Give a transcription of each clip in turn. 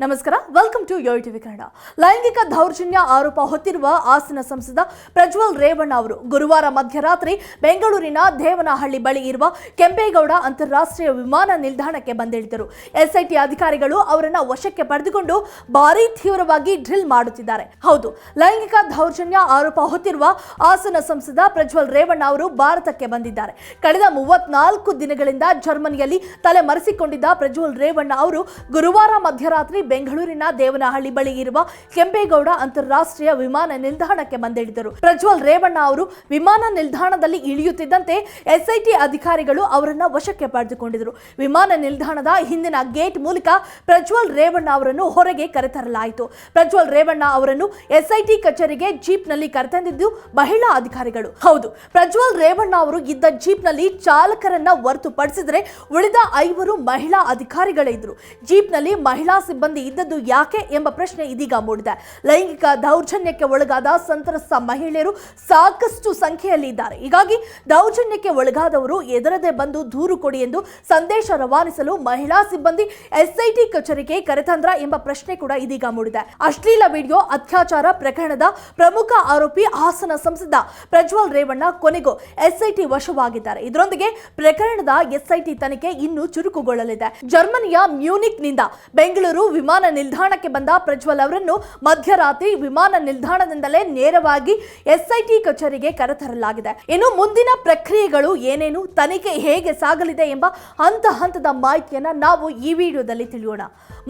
ನಮಸ್ಕಾರ welcome to Yo TV Kannada ಲೈಂಗಿಕ ದೌರ್ಜನ್ಯ ಆರೋಪ ಹೊತ್ತಿರುವ ಹಾಸನ ಸಂಸದ ಪ್ರಜ್ವಲ್ ರೇವಣ್ಣ ಅವರು ಗುರುವಾರ ಮಧ್ಯರಾತ್ರಿ ಬೆಂಗಳೂರಿನ ದೇವನಹಳ್ಳಿ ಬಳಿ ಇರುವ ಕೆಂಪೇಗೌಡ ಅಂತಾರಾಷ್ಟ್ರೀಯ ವಿಮಾನ ನಿಲ್ದಾಣಕ್ಕೆ ಬಂದಿಳಿದರು. ಎಸ್ಐಟಿ ಅಧಿಕಾರಿಗಳು ಅವರನ್ನ ವಶಕ್ಕೆ ಪಡೆದುಕೊಂಡು ಭಾರೀ ತೀವ್ರವಾಗಿ ಡ್ರಿಲ್ ಮಾಡುತ್ತಿದ್ದಾರೆ. ಹೌದು, ಲೈಂಗಿಕ ದೌರ್ಜನ್ಯ ಆರೋಪ ಹೊತ್ತಿರುವ ಹಾಸನ ಸಂಸದ ಪ್ರಜ್ವಲ್ ರೇವಣ್ಣ ಅವರು ಭಾರತಕ್ಕೆ ಬಂದಿದ್ದಾರೆ. ಕಳೆದ ಮೂವತ್ನಾಲ್ಕು ದಿನಗಳಿಂದ ಜರ್ಮನಿಯಲ್ಲಿ ತಲೆ ಮರೆಸಿಕೊಂಡಿದ್ದ ಪ್ರಜ್ವಲ್ ರೇವಣ್ಣ ಅವರು ಗುರುವಾರ ಮಧ್ಯರಾತ್ರಿ ಬೆಂಗಳೂರಿನ ದೇವನಹಳ್ಳಿ ಬಳಿ ಇರುವ ಕೆಂಪೇಗೌಡ ಅಂತಾರಾಷ್ಟ್ರೀಯ ವಿಮಾನ ನಿಲ್ದಾಣಕ್ಕೆ ಬಂದಿಳಿದರು. ಪ್ರಜ್ವಲ್ ರೇವಣ್ಣ ಅವರು ವಿಮಾನ ನಿಲ್ದಾಣದಲ್ಲಿ ಇಳಿಯುತ್ತಿದ್ದಂತೆ ಎಸ್ಐಟಿ ಅಧಿಕಾರಿಗಳು ಅವರನ್ನ ವಶಕ್ಕೆ ಪಡೆದುಕೊಂಡಿದ್ದರು. ವಿಮಾನ ನಿಲ್ದಾಣದ ಹಿಂದಿನ ಗೇಟ್ ಮೂಲಕ ಪ್ರಜ್ವಲ್ ರೇವಣ್ಣ ಅವರನ್ನು ಹೊರಗೆ ಕರೆತರಲಾಯಿತು. ಪ್ರಜ್ವಲ್ ರೇವಣ್ಣ ಅವರನ್ನು ಎಸ್ಐಟಿ ಕಚೇರಿಗೆ ಜೀಪ್ನಲ್ಲಿ ಕರೆತಂದಿದ್ದು ಮಹಿಳಾ ಅಧಿಕಾರಿಗಳು. ಹೌದು, ಪ್ರಜ್ವಲ್ ರೇವಣ್ಣ ಅವರು ಇದ್ದ ಜೀಪ್ನಲ್ಲಿ ಚಾಲಕರನ್ನ ಹೊರತುಪಡಿಸಿದರೆ ಉಳಿದ ಐವರು ಮಹಿಳಾ ಅಧಿಕಾರಿಗಳೇ ಇದ್ರು ಜೀಪ್ನಲ್ಲಿ ಮಹಿಳಾ ಸಿಬ್ಬಂದಿ ಇದ್ದದ್ದು ಯಾಕೆ ಎಂಬ ಪ್ರಶ್ನೆ ಇದೀಗ ಮೂಡಿದೆ. ಲೈಂಗಿಕ ದೌರ್ಜನ್ಯಕ್ಕೆ ಒಳಗಾದ ಸಂತ್ರಸ್ತ ಮಹಿಳೆಯರು ಸಾಕಷ್ಟು ಸಂಖ್ಯೆಯಲ್ಲಿ ಇದ್ದಾರೆ ಹೀಗಾಗಿ ದೌರ್ಜನ್ಯಕ್ಕೆ ಒಳಗಾದವರು ಎದರದೆ ಬಂದು ದೂರು ಕೊಡಿ ಎಂದು ಸಂದೇಶ ರವಾನಿಸಲು ಮಹಿಳಾ ಸಿಬ್ಬಂದಿ ಎಸ್ಐಟಿ ಕಚೇರಿಗೆ ಕರೆತಂದ್ರ ಎಂಬ ಪ್ರಶ್ನೆ ಕೂಡ ಇದೀಗ ಮೂಡಿದೆ. ಅಶ್ಲೀಲ ವಿಡಿಯೋ ಅತ್ಯಾಚಾರ ಪ್ರಕರಣದ ಪ್ರಮುಖ ಆರೋಪಿ ಹಾಸನ ಸಂಸದ ಪ್ರಜ್ವಲ್ ರೇವಣ್ಣ ಕೊನೆಗೂ ಎಸ್ಐಟಿ ವಶವಾಗಿದ್ದಾರೆ. ಇದರೊಂದಿಗೆ ಪ್ರಕರಣದ ಎಸ್ಐಟಿ ತನಿಖೆ ಇನ್ನೂ ಚುರುಕುಗೊಳ್ಳಲಿದೆ. ಜರ್ಮನಿಯ ಮ್ಯೂನಿಕ್ನಿಂದ ಬೆಂಗಳೂರು ವಿಮಾನ ನಿಲ್ದಾಣಕ್ಕೆ ಬಂದ ಪ್ರಜ್ವಲ್ ಅವರನ್ನು ಮಧ್ಯರಾತ್ರಿ ವಿಮಾನ ನಿಲ್ದಾಣದಿಂದಲೇ ನೇರವಾಗಿ ಎಸ್ಐಟಿ ಕಚೇರಿಗೆ ಕರೆತರಲಾಗಿದೆ. ಇನ್ನು ಮುಂದಿನ ಪ್ರಕ್ರಿಯೆಗಳು ಏನೇನು, ತನಿಖೆ ಹೇಗೆ ಸಾಗಲಿದೆ ಎಂಬ ಹಂತ ಹಂತದ ಮಾಹಿತಿಯನ್ನ ನಾವು ಈ ವಿಡಿಯೋದಲ್ಲಿ ತಿಳಿಯೋಣ.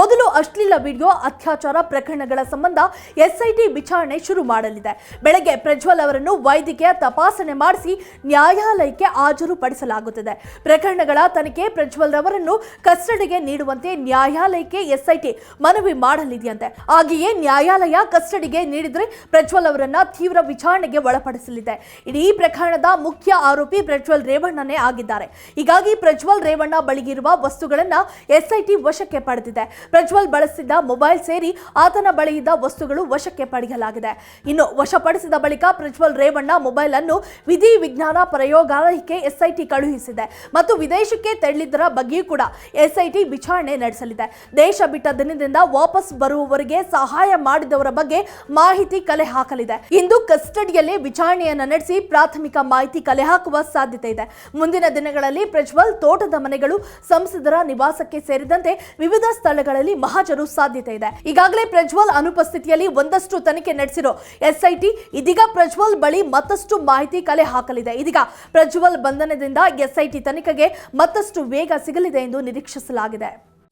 ಮೊದಲು ಅಶ್ಲೀಲ ವಿಡಿಯೋ ಅತ್ಯಾಚಾರ ಪ್ರಕರಣಗಳ ಸಂಬಂಧ ಎಸ್ಐಟಿ ವಿಚಾರಣೆ ಶುರು ಮಾಡಲಿದೆ. ಬೆಳಗ್ಗೆ ಪ್ರಜ್ವಲ್ ಅವರನ್ನು ವೈದ್ಯಕೀಯ ತಪಾಸಣೆ ಮಾಡಿಸಿ ನ್ಯಾಯಾಲಯಕ್ಕೆ ಹಾಜರುಪಡಿಸಲಾಗುತ್ತದೆ. ಪ್ರಕರಣಗಳ ತನಿಖೆ ಪ್ರಜ್ವಲ್ ಅವರನ್ನು ಕಸ್ಟಡಿಗೆ ನೀಡುವಂತೆ ನ್ಯಾಯಾಲಯಕ್ಕೆ ಎಸ್ಐಟಿ ಮನವಿ ಮಾಡಲಿದೆಯಂತೆ. ಹಾಗೆಯೇ ನ್ಯಾಯಾಲಯ ಕಸ್ಟಡಿಗೆ ನೀಡಿದರೆ ಪ್ರಜ್ವಲ್ ಅವರನ್ನ ತೀವ್ರ ವಿಚಾರಣೆಗೆ ಒಳಪಡಿಸಲಿದೆ. ಇಡೀ ಪ್ರಕರಣದ ಮುಖ್ಯ ಆರೋಪಿ ಪ್ರಜ್ವಲ್ ರೇವಣ್ಣನೇ ಆಗಿದ್ದಾರೆ. ಹೀಗಾಗಿ ಪ್ರಜ್ವಲ್ ರೇವಣ್ಣ ಬಳಿಗಿರುವ ವಸ್ತುಗಳನ್ನ ಎಸ್ಐಟಿ ವಶಕ್ಕೆ ಪಡೆದಿದೆ. ಪ್ರಜ್ವಲ್ ಬಳಸಿದ್ದ ಮೊಬೈಲ್ ಸೇರಿ ಆತನ ಬಳಿಯಿದ್ದ ವಸ್ತುಗಳು ವಶಕ್ಕೆ ಪಡೆಯಲಾಗಿದೆ. ಇನ್ನು ವಶಪಡಿಸಿದ ಬಳಿಕ ಪ್ರಜ್ವಲ್ ರೇವಣ್ಣ ಮೊಬೈಲ್ ಅನ್ನು ವಿಧಿ ವಿಜ್ಞಾನ ಪ್ರಯೋಗಾಲಯಕ್ಕೆ ಎಸ್ಐಟಿ ಕಳುಹಿಸಿದೆ. ಮತ್ತು ವಿದೇಶಕ್ಕೆ ತೆರಳಿದ್ದರ ಬಗ್ಗೆಯೂ ಕೂಡ ಎಸ್ಐಟಿ ವಿಚಾರಣೆ ನಡೆಸಲಿದೆ. ದೇಶ ಬಿಟ್ಟ ದಿನದಿಂದ ವಾಪಸ್ ಬರುವವರಿಗೆ ಸಹಾಯ ಮಾಡಿದವರ ಬಗ್ಗೆ ಮಾಹಿತಿ ಕಲೆ ಹಾಕಲಿದೆ. ಇಂದು ಕಸ್ಟಡಿಯಲ್ಲಿ ವಿಚಾರಣೆಯನ್ನು ನಡೆಸಿ ಪ್ರಾಥಮಿಕ ಮಾಹಿತಿ ಕಲೆ ಹಾಕುವ ಸಾಧ್ಯತೆ ಇದೆ. ಮುಂದಿನ ದಿನಗಳಲ್ಲಿ ಪ್ರಜ್ವಲ್ ತೋಟದ ಮನೆಗಳು, ಸಂಸದರ ನಿವಾಸಕ್ಕೆ ಸೇರಿದಂತೆ ವಿವಿಧ ಸ್ಥಳಗಳಲ್ಲಿ ಮಹಾಜರು ಸಾಧ್ಯತೆ ಇದೆ. ಈಗಾಗಲೇ ಪ್ರಜ್ವಲ್ ಅನುಪಸ್ಥಿತಿಯಲ್ಲಿ ಒಂದಷ್ಟು ತನಿಖೆ ನಡೆಸಿರೋ ಎಸ್ಐಟಿ, ಇದೀಗ ಪ್ರಜ್ವಲ್ ಬಳಿ ಮತ್ತಷ್ಟು ಮಾಹಿತಿ ಕಲೆ ಹಾಕಲಿದೆ. ಇದೀಗ ಪ್ರಜ್ವಲ್ ಬಂಧನದಿಂದ ಎಸ್ಐಟಿ ತನಿಖೆಗೆ ಮತ್ತಷ್ಟು ವೇಗ ಸಿಗಲಿದೆ ಎಂದು ನಿರೀಕ್ಷಿಸಲಾಗಿದೆ.